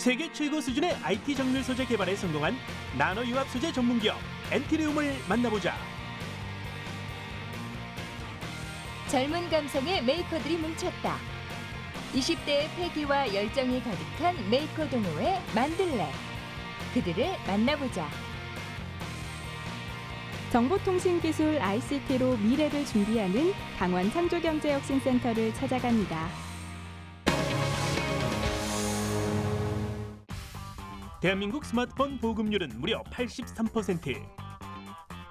세계 최고 수준의 IT 정밀 소재 개발에 성공한 나노 융합 소재 전문 기업 엔티리움을 만나보자. 젊은 감성의 메이커들이 뭉쳤다. 20대의 패기와 열정이 가득한 메이커 동호회 만들래. 그들을 만나보자. 정보통신기술 ICT로 미래를 준비하는 강원 창조경제혁신센터를 찾아갑니다. 대한민국 스마트폰 보급률은 무려 83%.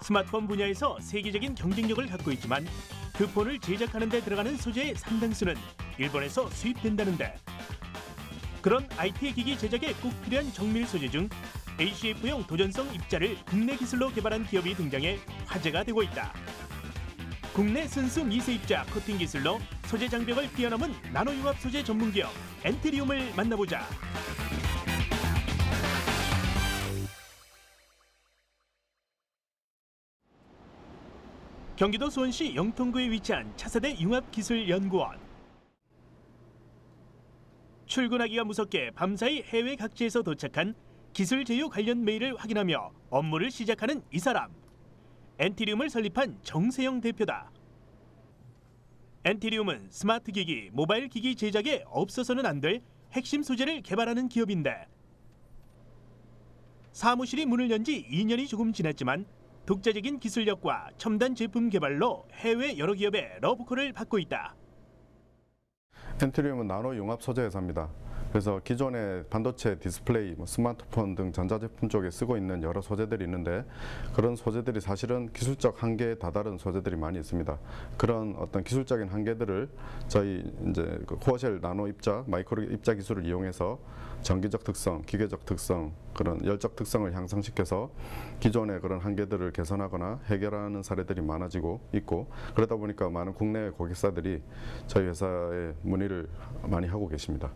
스마트폰 분야에서 세계적인 경쟁력을 갖고 있지만 그 폰을 제작하는 데 들어가는 소재의 상당수는 일본에서 수입된다는데 그런 IT 기기 제작에 꼭 필요한 정밀 소재 중 ACF용 도전성 입자를 국내 기술로 개발한 기업이 등장해 화제가 되고 있다. 국내 순수 미세 입자 코팅 기술로 소재 장벽을 뛰어넘은 나노융합 소재 전문 기업 엔트리움을 만나보자. 경기도 수원시 영통구에 위치한 차세대 융합기술연구원. 출근하기가 무섭게 밤사이 해외 각지에서 도착한 기술 제휴 관련 메일을 확인하며 업무를 시작하는 이 사람. 엔티리움을 설립한 정세영 대표다. 엔티리움은 스마트 기기, 모바일 기기 제작에 없어서는 안 될 핵심 소재를 개발하는 기업인데 사무실이 문을 연 지 2년이 조금 지났지만 독자적인 기술력과 첨단 제품 개발로 해외 여러 기업의 러브콜을 받고 있다. 엔트리움은 나노 융합 소재 회사입니다. 그래서 기존의 반도체, 디스플레이, 뭐 스마트폰 등 전자제품 쪽에 쓰고 있는 여러 소재들이 있는데 그런 소재들이 사실은 기술적 한계에 다다른 소재들이 많이 있습니다. 그런 어떤 기술적인 한계들을 저희 이제 그 코어쉘 나노 입자, 마이크로 입자 기술을 이용해서 전기적 특성, 기계적 특성, 그런 열적 특성을 향상시켜서 기존의 그런 한계들을 개선하거나 해결하는 사례들이 많아지고 있고 그러다 보니까 많은 국내 고객사들이 저희 회사에 문의를 많이 하고 계십니다.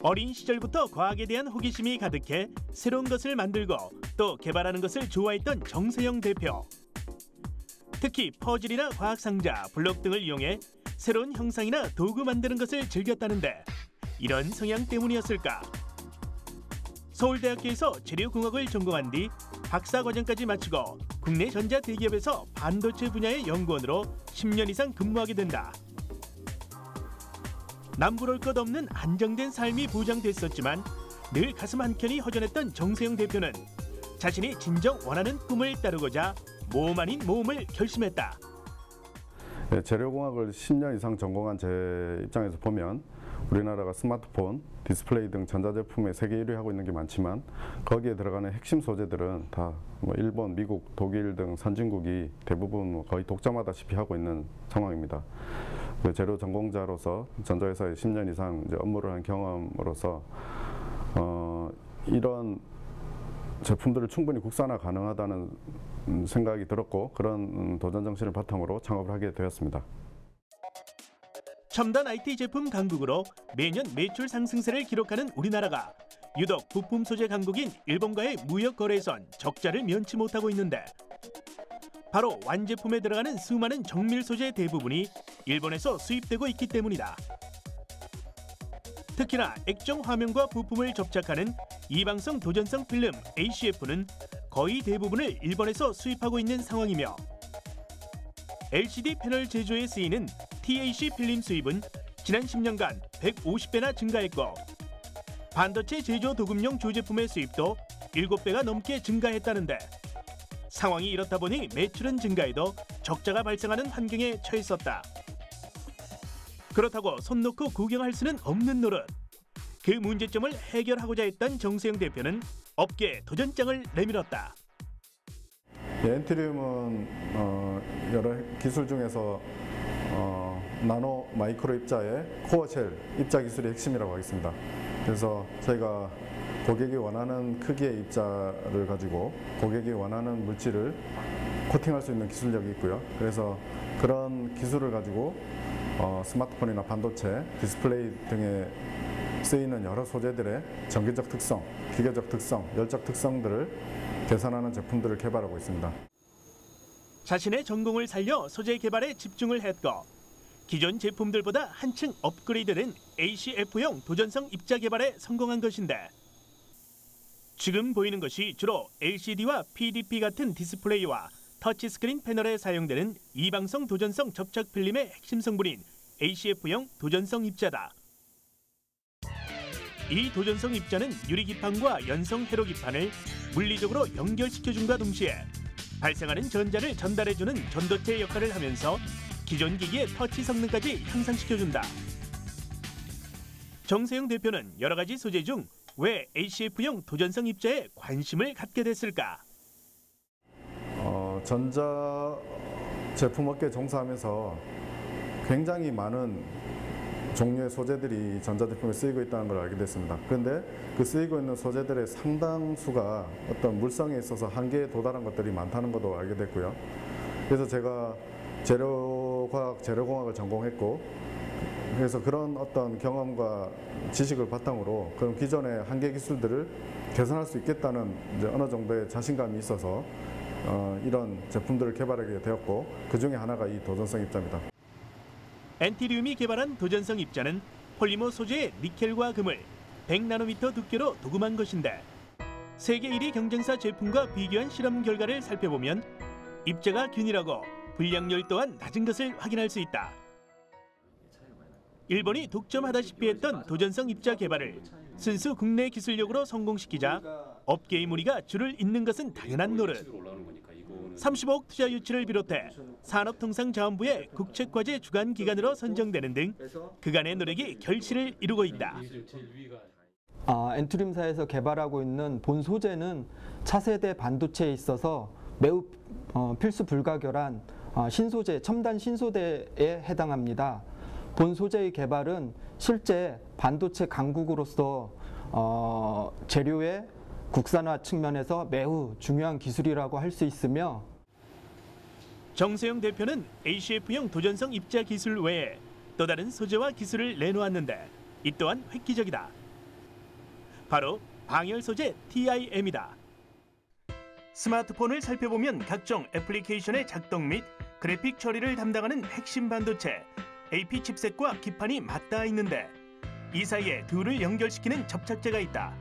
어린 시절부터 과학에 대한 호기심이 가득해 새로운 것을 만들고 또 개발하는 것을 좋아했던 정세영 대표. 특히 퍼즐이나 과학 상자, 블록 등을 이용해 새로운 형상이나 도구 만드는 것을 즐겼다는데 이런 성향 때문이었을까? 서울대학교에서 재료공학을 전공한 뒤 박사 과정까지 마치고 국내 전자 대기업에서 반도체 분야의 연구원으로 10년 이상 근무하게 된다. 남부를 것 없는 안정된 삶이 보장됐었지만 늘 가슴 한켠이 허전했던 정세영 대표는 자신이 진정 원하는 꿈을 따르고자 모험 아닌 모험을 결심했다. 네, 재료공학을 10년 이상 전공한 제 입장에서 보면 우리나라가 스마트폰, 디스플레이 등 전자제품에 세계 1위 하고 있는 게 많지만 거기에 들어가는 핵심 소재들은 다 뭐 일본, 미국, 독일 등 선진국이 대부분 뭐 거의 독점하다시피 하고 있는 상황입니다. 그 재료 전공자로서 전자회사에 10년 이상 업무를 한 경험으로서 어, 이런 제품들을 충분히 국산화 가능하다는 생각이 들었고 그런 도전 정신을 바탕으로 창업을 하게 되었습니다. 첨단 IT 제품 강국으로 매년 매출 상승세를 기록하는 우리나라가 유독 부품 소재 강국인 일본과의 무역 거래에선 적자를 면치 못하고 있는데 바로 완제품에 들어가는 수많은 정밀 소재 대부분이 일본에서 수입되고 있기 때문이다. 특히나 액정 화면과 부품을 접착하는 이방성 도전성 필름 ACF는 거의 대부분을 일본에서 수입하고 있는 상황이며 LCD 패널 제조에 쓰이는 TAC 필름 수입은 지난 10년간 150배나 증가했고 반도체 제조 도금용 조제품의 수입도 7배가 넘게 증가했다는데 상황이 이렇다 보니 매출은 증가해도 적자가 발생하는 환경에 처했었다. 그렇다고 손 놓고 구경할 수는 없는 노릇. 그 문제점을 해결하고자 했던 정세영 대표는 업계 도전장을 내밀었다. 네, 엔트리움은 어, 여러 기술 중에서 어, 나노 마이크로 입자의 코어쉘 입자 기술이 핵심이라고 하겠습니다. 그래서 저희가 고객이 원하는 크기의 입자를 가지고 고객이 원하는 물질을 코팅할 수 있는 기술력이 있고요. 그래서 그런 기술을 가지고 어, 스마트폰이나 반도체, 디스플레이 등에 쓰이는 여러 소재들의 전기적 특성, 기계적 특성, 열적 특성들을 개선하는 제품들을 개발하고 있습니다. 자신의 전공을 살려 소재 개발에 집중을 했고 기존 제품들보다 한층 업그레이드된 ACF용 도전성 입자 개발에 성공한 것인데 지금 보이는 것이 주로 LCD와 PDP 같은 디스플레이와 터치스크린 패널에 사용되는 이방성 도전성 접착 필름의 핵심 성분인 ACF용 도전성 입자다. 이 도전성 입자는 유리 기판과 연성 회로 기판을 물리적으로 연결시켜준과 동시에 발생하는 전자를 전달해주는 전도체 역할을 하면서 기존 기기의 터치 성능까지 향상시켜준다. 정세영 대표는 여러 가지 소재 중 왜 ACF용 도전성 입자에 관심을 갖게 됐을까? 어, 전자 제품 업계 종사하면서 굉장히 많은 종류의 소재들이 전자제품에 쓰이고 있다는 걸 알게 됐습니다. 그런데 그 쓰이고 있는 소재들의 상당수가 어떤 물성에 있어서 한계에 도달한 것들이 많다는 것도 알게 됐고요. 그래서 제가 재료과학, 재료공학을 전공했고 그래서 그런 어떤 경험과 지식을 바탕으로 그런 기존의 한계 기술들을 개선할 수 있겠다는 어느 정도의 자신감이 있어서 어, 이런 제품들을 개발하게 되었고 그 중에 하나가 이 도전성 입자입니다. 엔티리움이 개발한 도전성 입자는 폴리머 소재의 니켈과 금을 100나노미터 두께로 도금한 것인데 세계 1위 경쟁사 제품과 비교한 실험 결과를 살펴보면 입자가 균일하고 불량률 또한 낮은 것을 확인할 수 있다. 일본이 독점하다시피 했던 도전성 입자 개발을 순수 국내 기술력으로 성공시키자 업계의 무리가 줄을 잇는 것은 당연한 노릇. 35억 투자 유치를 비롯해 산업통상자원부의 국책과제 주간 기관으로 선정되는 등 그간의 노력이 결실을 이루고 있다. 아, 엔트림사에서 개발하고 있는 본 소재는 차세대 반도체에 있어서 매우 어, 필수 불가결한 어, 신소재, 첨단 신소재에 해당합니다. 본 소재의 개발은 실제 반도체 강국으로서 어, 재료의 국산화 측면에서 매우 중요한 기술이라고 할 수 있으며 정세영 대표는 ACF용 도전성 입자 기술 외에 또 다른 소재와 기술을 내놓았는데 이 또한 획기적이다. 바로 방열 소재 TIM이다. 스마트폰을 살펴보면 각종 애플리케이션의 작동 및 그래픽 처리를 담당하는 핵심 반도체 AP 칩셋과 기판이 맞닿아 있는데 이 사이에 둘을 연결시키는 접착제가 있다.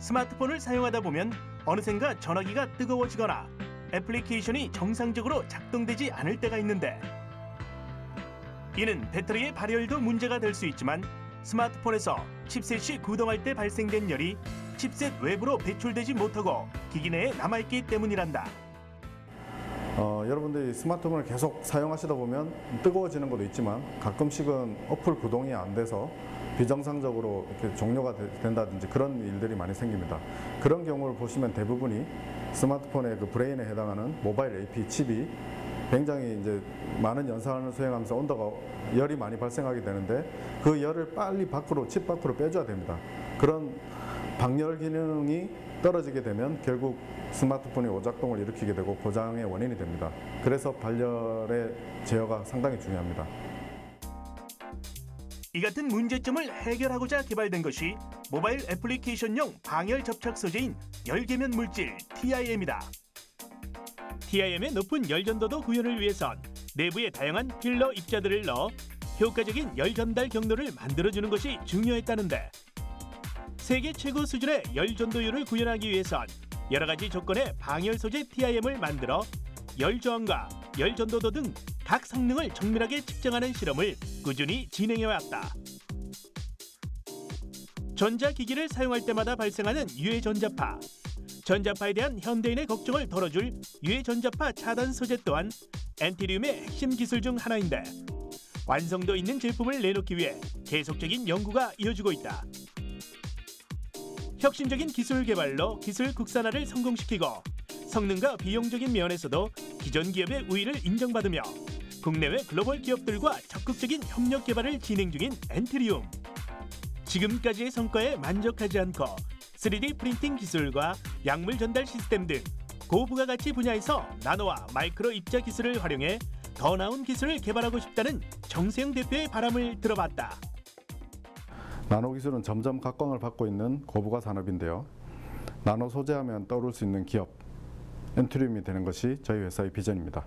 스마트폰을 사용하다 보면 어느샌가 전화기가 뜨거워지거나 애플리케이션이 정상적으로 작동되지 않을 때가 있는데 이는 배터리의 발열도 문제가 될 수 있지만 스마트폰에서 칩셋이 구동할 때 발생된 열이 칩셋 외부로 배출되지 못하고 기기 내에 남아있기 때문이란다. 어, 여러분들이 스마트폰을 계속 사용하시다 보면 뜨거워지는 것도 있지만 가끔씩은 어플 구동이 안 돼서 비정상적으로 이렇게 종료가 되- 된다든지 그런 일들이 많이 생깁니다. 그런 경우를 보시면 대부분이 스마트폰의 그 브레인에 해당하는 모바일 AP 칩이 굉장히 이제 많은 연산을 수행하면서 온도가 열이 많이 발생하게 되는데 그 열을 빨리 밖으로 칩 밖으로 빼줘야 됩니다. 그런 방열 기능이 떨어지게 되면 결국 스마트폰이 오작동을 일으키게 되고 고장의 원인이 됩니다. 그래서 발열의 제어가 상당히 중요합니다. 이 같은 문제점을 해결하고자 개발된 것이 모바일 애플리케이션용 방열 접착 소재인 열계면 물질 TIM이다. TIM의 높은 열 전도도 구현을 위해선 내부에 다양한 필러 입자들을 넣어 효과적인 열 전달 경로를 만들어주는 것이 중요했다는데 세계 최고 수준의 열 전도율을 구현하기 위해선 여러 가지 조건의 방열 소재 TIM을 만들어 열 저항과 열 전도도 등 각 성능을 정밀하게 측정하는 실험을 꾸준히 진행해 왔다. 전자기기를 사용할 때마다 발생하는 유해 전자파. 전자파에 대한 현대인의 걱정을 덜어줄 유해 전자파 차단 소재 또한 엔티리움의 핵심 기술 중 하나인데 완성도 있는 제품을 내놓기 위해 계속적인 연구가 이어지고 있다. 혁신적인 기술 개발로 기술 국산화를 성공시키고 성능과 비용적인 면에서도 기존 기업의 우위를 인정받으며 국내외 글로벌 기업들과 적극적인 협력 개발을 진행 중인 엔트리움. 지금까지의 성과에 만족하지 않고 3D 프린팅 기술과 약물 전달 시스템 등 고부가 가치 분야에서 나노와 마이크로 입자 기술을 활용해 더 나은 기술을 개발하고 싶다는 정세영 대표의 바람을 들어봤다. 나노 기술은 점점 각광을 받고 있는 고부가 산업인데요. 나노 소재하면 떠오를 수 있는 기업 엔트리움이 되는 것이 저희 회사의 비전입니다.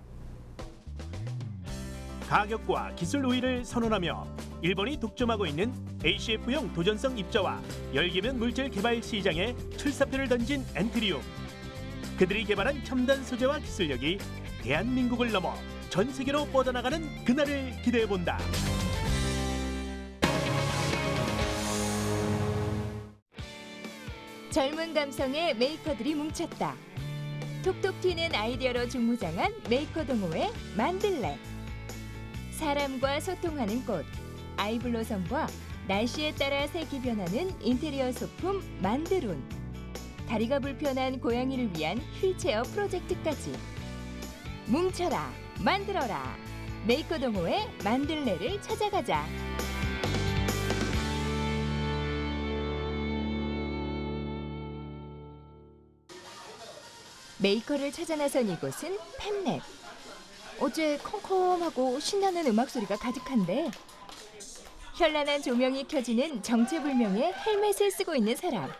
가격과 기술 우위를 선언하며 일본이 독점하고 있는 ACF용 도전성 입자와 열기면 물질 개발 시장에 출사표를 던진 엔트리움. 그들이 개발한 첨단 소재와 기술력이 대한민국을 넘어 전 세계로 뻗어나가는 그날을 기대해 본다. 젊은 감성의 메이커들이 뭉쳤다. 톡톡 튀는 아이디어로 중무장한 메이커 동호회 만들래. 사람과 소통하는 꽃 아이블로섬과 날씨에 따라 색이 변하는 인테리어 소품 만드룬. 다리가 불편한 고양이를 위한 휠체어 프로젝트까지. 뭉쳐라, 만들어라. 메이커 동호회 만들래를 찾아가자. 메이커를 찾아 나선 이곳은 팸랩. 어제 컴컴하고 신나는 음악 소리가 가득한데 현란한 조명이 켜지는 정체불명의 헬멧을 쓰고 있는 사람.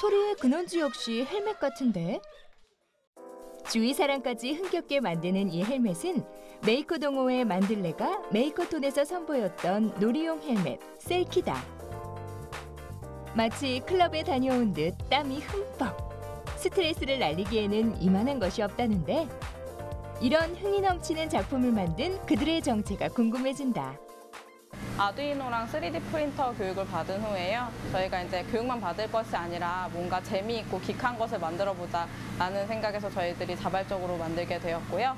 소리의 근원지 역시 헬멧 같은데 주위 사람까지 흥겹게 만드는 이 헬멧은 메이커 동호회 만들레가 메이커톤에서 선보였던 놀이용 헬멧 셀키다. 마치 클럽에 다녀온 듯 땀이 흠뻑. 스트레스를 날리기에는 이만한 것이 없다는데 이런 흥이 넘치는 작품을 만든 그들의 정체가 궁금해진다. 아두이노랑 3D 프린터 교육을 받은 후에요. 저희가 이제 교육만 받을 것이 아니라 뭔가 재미있고 기한 것을 만들어 보자라는 생각에서 저희들이 자발적으로 만들게 되었고요.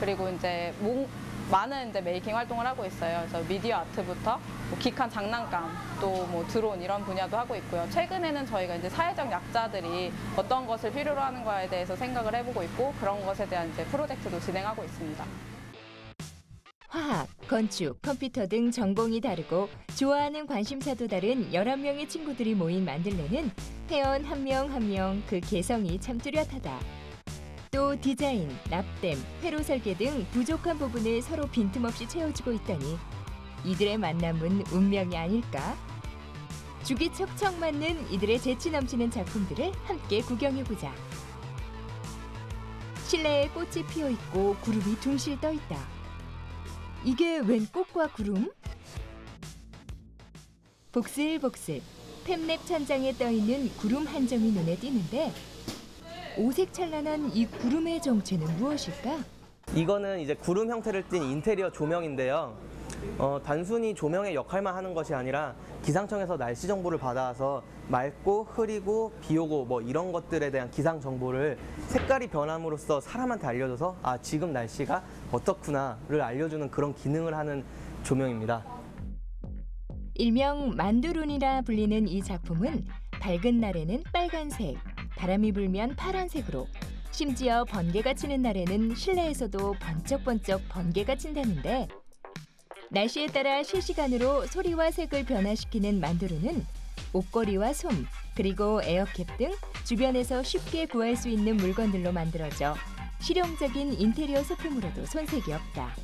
그리고 이제 몽- 많은 이제 메이킹 활동을 하고 있어요. 그래서 미디어 아트부터 뭐 기한 장난감, 또 뭐 드론 이런 분야도 하고 있고요. 최근에는 저희가 이제 사회적 약자들이 어떤 것을 필요로 하는 거에 대해서 생각을 해보고 있고 그런 것에 대한 이제 프로젝트도 진행하고 있습니다. 화학, 건축, 컴퓨터 등 전공이 다르고 좋아하는 관심사도 다른 11명의 친구들이 모인 만들레는 회원 한명 한 명 그 개성이 참 뚜렷하다. 또 디자인, 납땜, 회로 설계 등 부족한 부분을 서로 빈틈없이 채워주고 있다니 이들의 만남은 운명이 아닐까? 죽이 척척 맞는 이들의 재치 넘치는 작품들을 함께 구경해보자. 실내에 꽃이 피어 있고 구름이 둥실 떠 있다. 이게 웬 꽃과 구름? 복슬복슬 팸랩 천장에 떠 있는 구름 한 점이 눈에 띄는데 오색 찬란한 이 구름의 정체는 무엇일까? 이거는 이제 구름 형태를 띤 인테리어 조명인데요. 어, 단순히 조명의 역할만 하는 것이 아니라 기상청에서 날씨 정보를 받아서 맑고 흐리고 비 오고 뭐 이런 것들에 대한 기상 정보를 색깔이 변함으로써 사람한테 알려줘서 아 지금 날씨가 어떻구나를 알려주는 그런 기능을 하는 조명입니다. 일명 만두룬이라 불리는 이 작품은 밝은 날에는 빨간색, 바람이 불면 파란색으로 심지어 번개가 치는 날에는 실내에서도 번쩍번쩍 번개가 친다는데 날씨에 따라 실시간으로 소리와 색을 변화시키는 만두루는 옷걸이와 솜 그리고 에어캡 등 주변에서 쉽게 구할 수 있는 물건들로 만들어져 실용적인 인테리어 소품으로도 손색이 없다.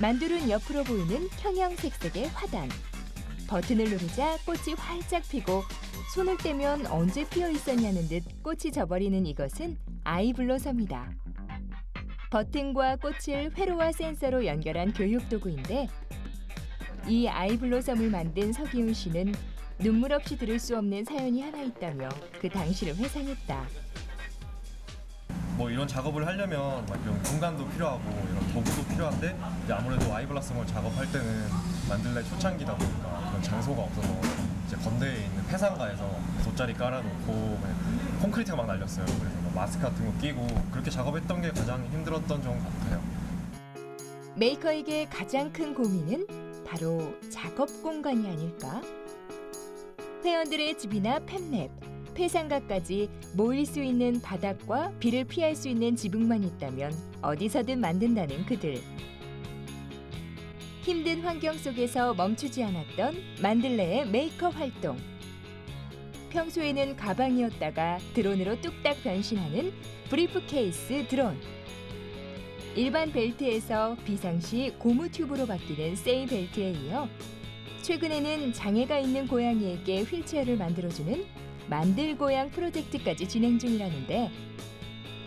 만두른 옆으로 보이는 형형색색의 화단. 버튼을 누르자 꽃이 활짝 피고 손을 떼면 언제 피어 있었냐는 듯 꽃이 져버리는 이것은 아이블로섬이다. 버튼과 꽃을 회로와 센서로 연결한 교육 도구인데 이 아이블로섬을 만든 서기훈 씨는 눈물 없이 들을 수 없는 사연이 하나 있다며 그 당시를 회상했다. 뭐 이런 작업을 하려면 막 이런 공간도 필요하고 이런 도구도 필요한데 이제 아무래도 아이블라썸을 작업할 때는 만들레 초창기다 보니까 그런 장소가 없어서 이제 건대에 있는 폐상가에서 돗자리 깔아놓고 콘크리트가 막 날렸어요. 그래서 뭐 마스크 같은 거 끼고 그렇게 작업했던 게 가장 힘들었던 점 같아요. 메이커에게 가장 큰 고민은 바로 작업 공간이 아닐까? 회원들의 집이나 팸랩, 폐상가까지 모일 수 있는 바닥과 비를 피할 수 있는 지붕만 있다면 어디서든 만든다는 그들. 힘든 환경 속에서 멈추지 않았던 만들레의 메이커 활동. 평소에는 가방이었다가 드론으로 뚝딱 변신하는 브리프케이스 드론. 일반 벨트에서 비상시 고무 튜브로 바뀌는 세이 벨트에 이어 최근에는 장애가 있는 고양이에게 휠체어를 만들어주는 만들 고양 프로젝트까지 진행 중이라는데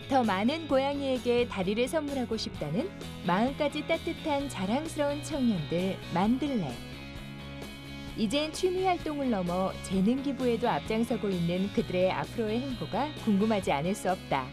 더 많은 고양이에게 다리를 선물하고 싶다는 마음까지 따뜻한 자랑스러운 청년들 만들래. 이젠 취미 활동을 넘어 재능 기부에도 앞장서고 있는 그들의 앞으로의 행보가 궁금하지 않을 수 없다.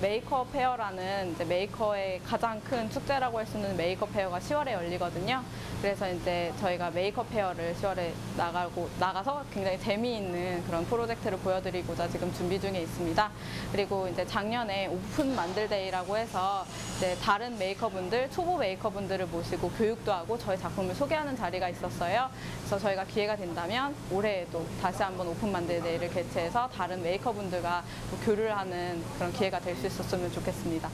메이크업 페어라는 이제 메이커의 가장 큰 축제라고 할 수 있는 메이크업 페어가 10월에 열리거든요. 그래서 이제 저희가 메이크업 페어를 10월에 나가고 나가서 굉장히 재미있는 그런 프로젝트를 보여드리고자 지금 준비 중에 있습니다. 그리고 이제 작년에 오픈 만들데이라고 해서 이제 다른 메이커분들, 초보 메이커분들을 모시고 교육도 하고 저희 작품을 소개하는 자리가 있었어요. 그래서 저희가 기회가 된다면 올해에도 다시 한번 오픈 만들데이를 개최해서 다른 메이커분들과 또 교류를 하는 그런 기회가 될수 있었으면 좋겠습니다.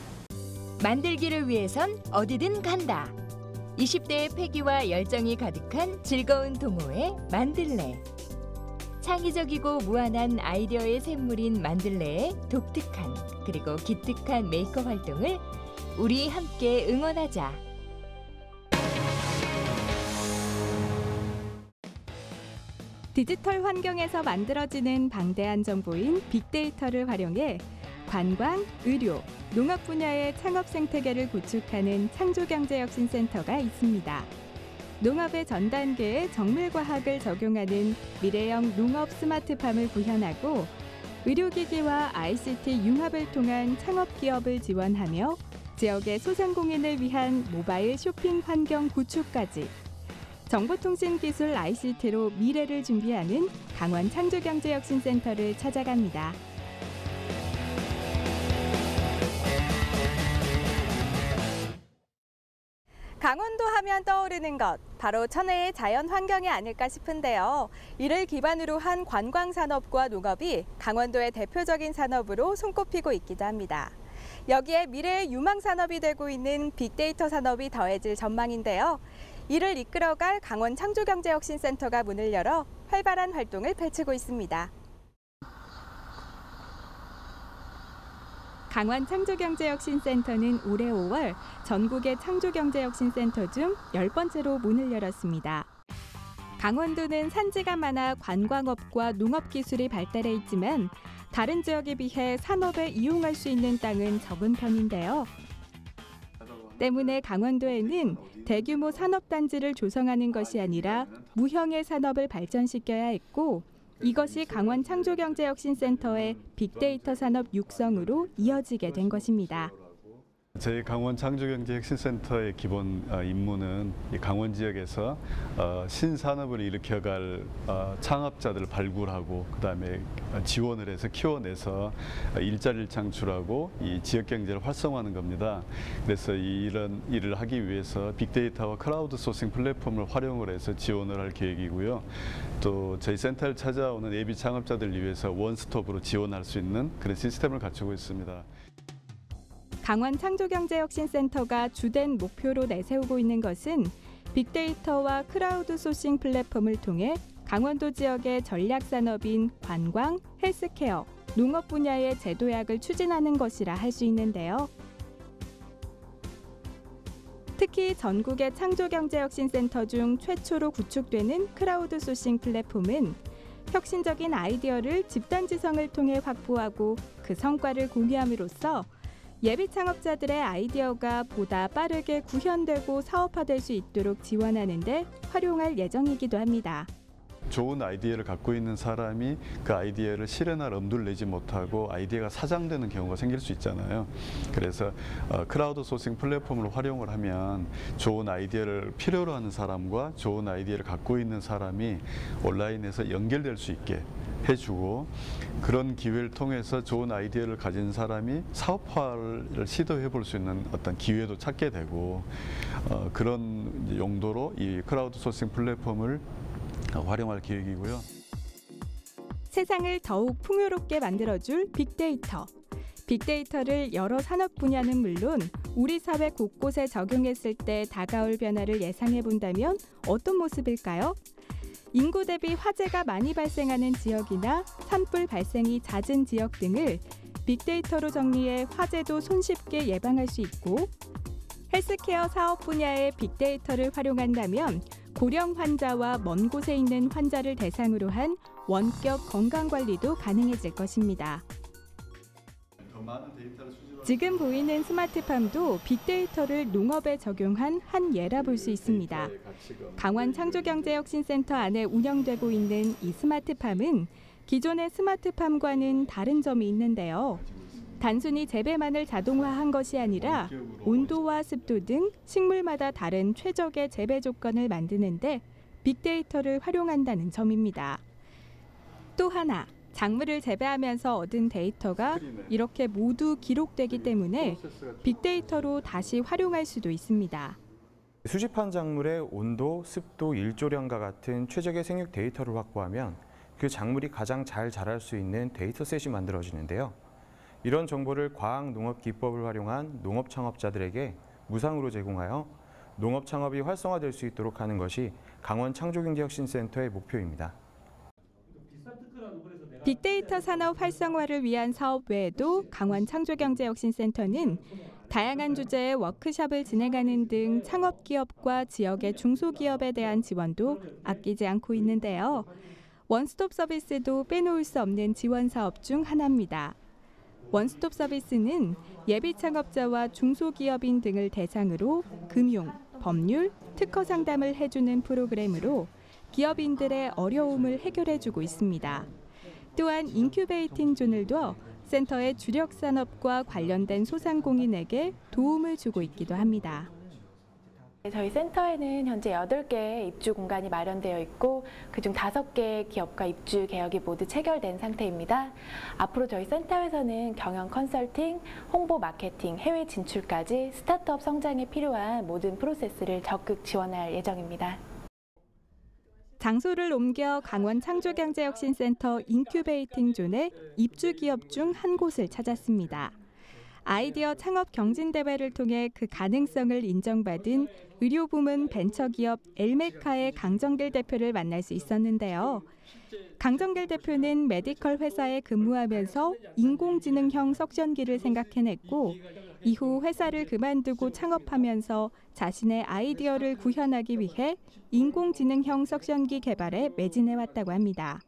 만들기를 위해선 어디든 간다. 20대의 패기와 열정이 가득한 즐거운 동호회 만들래. 창의적이고 무한한 아이디어의 샘물인 만들래의 독특한 그리고 기특한 메이크업 활동을 우리 함께 응원하자. 디지털 환경에서 만들어지는 방대한 정보인 빅데이터를 활용해 관광, 의료, 농업 분야의 창업 생태계를 구축하는 창조경제혁신센터가 있습니다. 농업의 전 단계에 정밀과학을 적용하는 미래형 농업 스마트팜을 구현하고 의료기기와 ICT 융합을 통한 창업 기업을 지원하며 지역의 소상공인을 위한 모바일 쇼핑 환경 구축까지 정보통신기술 ICT로 미래를 준비하는 강원 창조경제혁신센터를 찾아갑니다. 강원도 하면 떠오르는 것 바로 천혜의 자연 환경이 아닐까 싶은데요. 이를 기반으로 한 관광 산업과 농업이 강원도의 대표적인 산업으로 손꼽히고 있기도 합니다. 여기에 미래의 유망 산업이 되고 있는 빅데이터 산업이 더해질 전망인데요. 이를 이끌어갈 강원 창조경제혁신센터가 문을 열어 활발한 활동을 펼치고 있습니다. 강원 창조경제혁신센터는 올해 5월 전국의 창조경제혁신센터 중 10번째로 문을 열었습니다. 강원도는 산지가 많아 관광업과 농업기술이 발달해 있지만 다른 지역에 비해 산업에 이용할 수 있는 땅은 적은 편인데요. 때문에 강원도에는 대규모 산업단지를 조성하는 것이 아니라 무형의 산업을 발전시켜야 했고 이것이 강원 창조경제혁신센터의 빅데이터 산업 육성으로 이어지게 된 것입니다. 저희 강원 창조경제혁신센터의 기본 어, 임무는 강원 지역에서 어, 신산업을 일으켜갈 어, 창업자들을 발굴하고 그다음에 지원을 해서 키워내서 일자리를 창출하고 이 지역 경제를 활성화하는 겁니다. 그래서 이런 일을 하기 위해서 빅데이터와 크라우드 소싱 플랫폼을 활용을 해서 지원을 할 계획이고요. 또 저희 센터를 찾아오는 예비 창업자들 위해서 원스톱으로 지원할 수 있는 그런 시스템을 갖추고 있습니다. 강원 창조경제혁신센터가 주된 목표로 내세우고 있는 것은 빅데이터와 크라우드 소싱 플랫폼을 통해 강원도 지역의 전략 산업인 관광, 헬스케어, 농업 분야의 제도약을 추진하는 것이라 할 수 있는데요. 특히 전국의 창조경제혁신센터 중 최초로 구축되는 크라우드 소싱 플랫폼은 혁신적인 아이디어를 집단지성을 통해 확보하고 그 성과를 공유함으로써 예비 창업자들의 아이디어가 보다 빠르게 구현되고 사업화될 수 있도록 지원하는 데 활용할 예정이기도 합니다. 좋은 아이디어를 갖고 있는 사람이 그 아이디어를 실현할 엄두를 내지 못하고 아이디어가 사장되는 경우가 생길 수 있잖아요. 그래서 어, 크라우드 소싱 플랫폼을 활용을 하면 좋은 아이디어를 필요로 하는 사람과 좋은 아이디어를 갖고 있는 사람이 온라인에서 연결될 수 있게 해주고 그런 기회를 통해서 좋은 아이디어를 가진 사람이 사업화를 시도해 볼 수 있는 어떤 기회도 찾게 되고 어, 그런 용도로 이 크라우드 소싱 플랫폼을 활용할 계획이고요. 세상을 더욱 풍요롭게 만들어줄 빅데이터. 빅데이터를 여러 산업 분야는 물론 우리 사회 곳곳에 적용했을 때 다가올 변화를 예상해 본다면 어떤 모습일까요? 인구 대비 화재가 많이 발생하는 지역이나 산불 발생이 잦은 지역 등을 빅데이터로 정리해 화재도 손쉽게 예방할 수 있고 헬스케어 사업 분야의 빅데이터를 활용한다면 고령 환자와 먼 곳에 있는 환자를 대상으로 한 원격 건강 관리도 가능해질 것입니다. 지금 보이는 스마트팜도 빅데이터를 농업에 적용한 한 예라 볼 수 있습니다. 강원 창조경제혁신센터 안에 운영되고 있는 이 스마트팜은 기존의 스마트팜과는 다른 점이 있는데요. 단순히 재배만을 자동화한 것이 아니라 온도와 습도 등 식물마다 다른 최적의 재배 조건을 만드는데 빅데이터를 활용한다는 점입니다. 또 하나, 작물을 재배하면서 얻은 데이터가 이렇게 모두 기록되기 때문에 빅데이터로 다시 활용할 수도 있습니다. 수집한 작물의 온도, 습도, 일조량과 같은 최적의 생육 데이터를 확보하면 그 작물이 가장 잘 자랄 수 있는 데이터셋이 만들어지는데요. 이런 정보를 과학 농업 기법을 활용한 농업 창업자들에게 무상으로 제공하여 농업 창업이 활성화될 수 있도록 하는 것이 강원 창조경제혁신센터의 목표입니다. 빅데이터 산업 활성화를 위한 사업 외에도 강원 창조경제혁신센터는 다양한 주제의 워크숍을 진행하는 등 창업 기업과 지역의 중소기업에 대한 지원도 아끼지 않고 있는데요. 원스톱 서비스도 빼놓을 수 없는 지원 사업 중 하나입니다. 원스톱 서비스는 예비 창업자와 중소기업인 등을 대상으로 금융, 법률, 특허 상담을 해주는 프로그램으로 기업인들의 어려움을 해결해주고 있습니다. 또한 인큐베이팅 존을 둬 센터의 주력 산업과 관련된 소상공인에게 도움을 주고 있기도 합니다. 저희 센터에는 현재 8개의 입주 공간이 마련되어 있고 그중 5개의 기업과 입주 계약이 모두 체결된 상태입니다. 앞으로 저희 센터에서는 경영 컨설팅, 홍보 마케팅, 해외 진출까지 스타트업 성장에 필요한 모든 프로세스를 적극 지원할 예정입니다. 장소를 옮겨 강원 창조경제혁신센터 인큐베이팅 존에 입주 기업 중 한 곳을 찾았습니다. 아이디어 창업 경진 대회를 통해 그 가능성을 인정받은 의료 부문 벤처 기업 엘메카의 강정길 대표를 만날 수 있었는데요. 강정길 대표는 메디컬 회사에 근무하면서 인공지능형 석션기를 생각해냈고 이후 회사를 그만두고 창업하면서 자신의 아이디어를 구현하기 위해 인공지능형 석션기 개발에 매진해왔다고 합니다.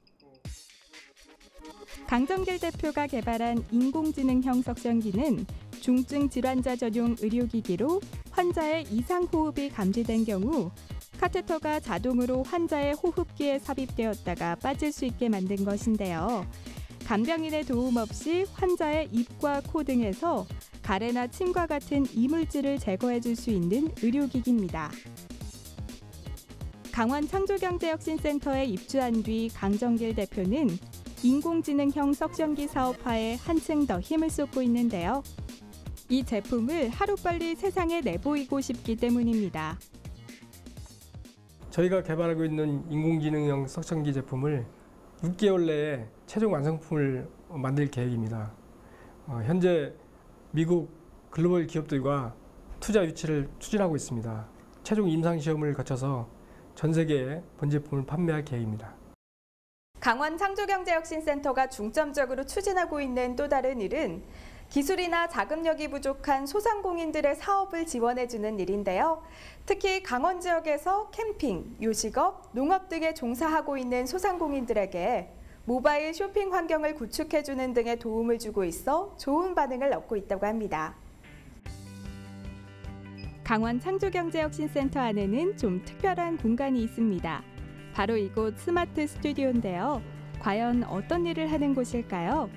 강정길 대표가 개발한 인공지능형 석션기는 중증 질환자 전용 의료기기로 환자의 이상 호흡이 감지된 경우 카테터가 자동으로 환자의 호흡기에 삽입되었다가 빠질 수 있게 만든 것인데요. 간병인의 도움 없이 환자의 입과 코 등에서 가래나 침과 같은 이물질을 제거해 줄 수 있는 의료기기입니다. 강원 창조경제혁신센터에 입주한 뒤 강정길 대표는 인공지능형 석션기 사업화에 한층 더 힘을 쏟고 있는데요. 이 제품을 하루빨리 세상에 내보이고 싶기 때문입니다. 저희가 개발하고 있는 인공지능형 석션기 제품을 6개월 내에 최종 완성품을 만들 계획입니다. 어, 현재 미국 글로벌 기업들과 투자 유치를 추진하고 있습니다. 최종 임상 시험을 거쳐서 전 세계에 본 제품을 판매할 계획입니다. 강원 창조경제혁신센터가 중점적으로 추진하고 있는 또 다른 일은 기술이나 자금력이 부족한 소상공인들의 사업을 지원해주는 일인데요. 특히 강원 지역에서 캠핑, 요식업, 농업 등에 종사하고 있는 소상공인들에게 모바일 쇼핑 환경을 구축해주는 등의 도움을 주고 있어 좋은 반응을 얻고 있다고 합니다. 강원 창조경제혁신센터 안에는 좀 특별한 공간이 있습니다. 바로 이곳 스마트 스튜디오인데요. 과연 어떤 일을 하는 곳일까요?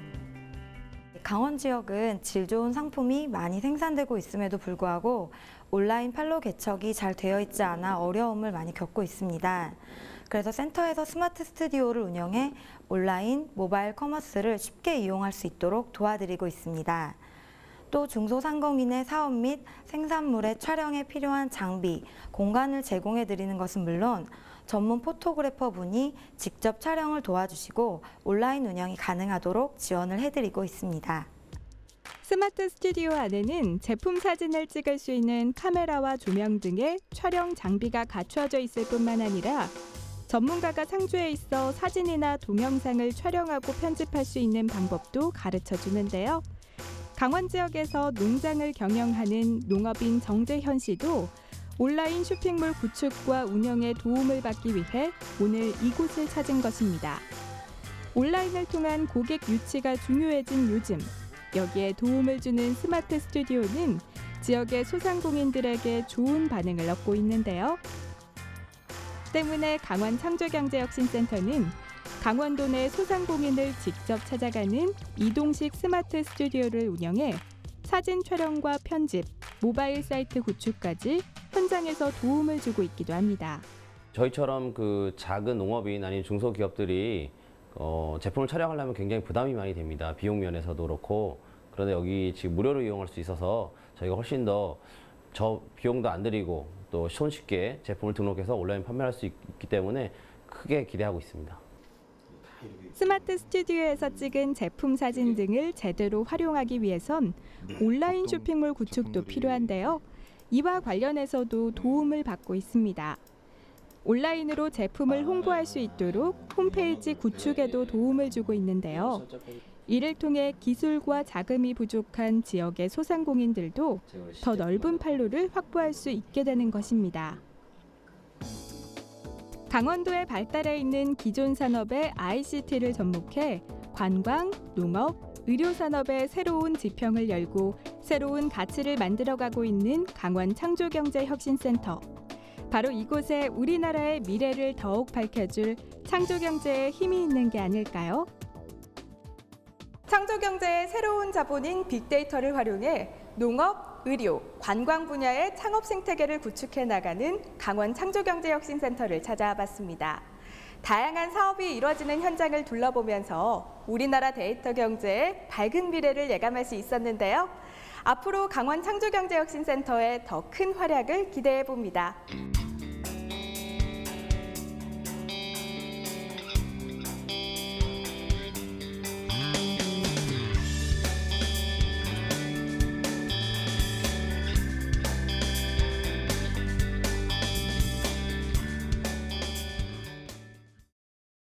강원 지역은 질 좋은 상품이 많이 생산되고 있음에도 불구하고 온라인 판로 개척이 잘 되어 있지 않아 어려움을 많이 겪고 있습니다. 그래서 센터에서 스마트 스튜디오를 운영해 온라인, 모바일 커머스를 쉽게 이용할 수 있도록 도와드리고 있습니다. 또 중소상공인의 사업 및 생산물의 촬영에 필요한 장비, 공간을 제공해 드리는 것은 물론 전문 포토그래퍼 분이 직접 촬영을 도와주시고 온라인 운영이 가능하도록 지원을 해드리고 있습니다. 스마트 스튜디오 안에는 제품 사진을 찍을 수 있는 카메라와 조명 등의 촬영 장비가 갖추어져 있을 뿐만 아니라 전문가가 상주에 있어 사진이나 동영상을 촬영하고 편집할 수 있는 방법도 가르쳐 주는데요. 강원 지역에서 농장을 경영하는 농업인 정재현 씨도 온라인 쇼핑몰 구축과 운영에 도움을 받기 위해 오늘 이곳을 찾은 것입니다. 온라인을 통한 고객 유치가 중요해진 요즘 여기에 도움을 주는 스마트 스튜디오는 지역의 소상공인들에게 좋은 반응을 얻고 있는데요. 때문에 강원 창조경제혁신센터는 강원도 내 소상공인을 직접 찾아가는 이동식 스마트 스튜디오를 운영해 사진 촬영과 편집, 모바일 사이트 구축까지 현장에서 도움을 주고 있기도 합니다. 저희처럼 그 작은 농업인 아닌 중소기업들이 어, 제품을 촬영하려면 굉장히 부담이 많이 됩니다. 비용 면에서도 그렇고 그런데 여기 지금 무료로 이용할 수 있어서 저희가 훨씬 더 저 비용도 안 들이고 또 손쉽게 제품을 등록해서 온라인 판매할 수 있기 때문에 크게 기대하고 있습니다. 스마트 스튜디오에서 찍은 제품 사진 등을 제대로 활용하기 위해선 온라인 쇼핑몰 구축도 필요한데요. 이와 관련해서도 도움을 받고 있습니다. 온라인으로 제품을 홍보할 수 있도록 홈페이지 구축에도 도움을 주고 있는데요. 이를 통해 기술과 자금이 부족한 지역의 소상공인들도 더 넓은 판로를 확보할 수 있게 되는 것입니다. 강원도에 발달해 있는 기존 산업의 ICT를 접목해 관광, 농업, 의료 산업의 새로운 지평을 열고 새로운 가치를 만들어가고 있는 강원 창조경제혁신센터. 바로 이곳에 우리나라의 미래를 더욱 밝혀줄 창조경제에 힘이 있는 게 아닐까요? 창조경제의 새로운 자본인 빅데이터를 활용해 농업, 의료, 관광 분야의 창업 생태계를 구축해 나가는 강원 창조경제혁신센터를 찾아와 봤습니다. 다양한 사업이 이루어지는 현장을 둘러보면서 우리나라 데이터 경제의 밝은 미래를 예감할 수 있었는데요. 앞으로 강원 창조경제혁신센터의 더 큰 활약을 기대해 봅니다.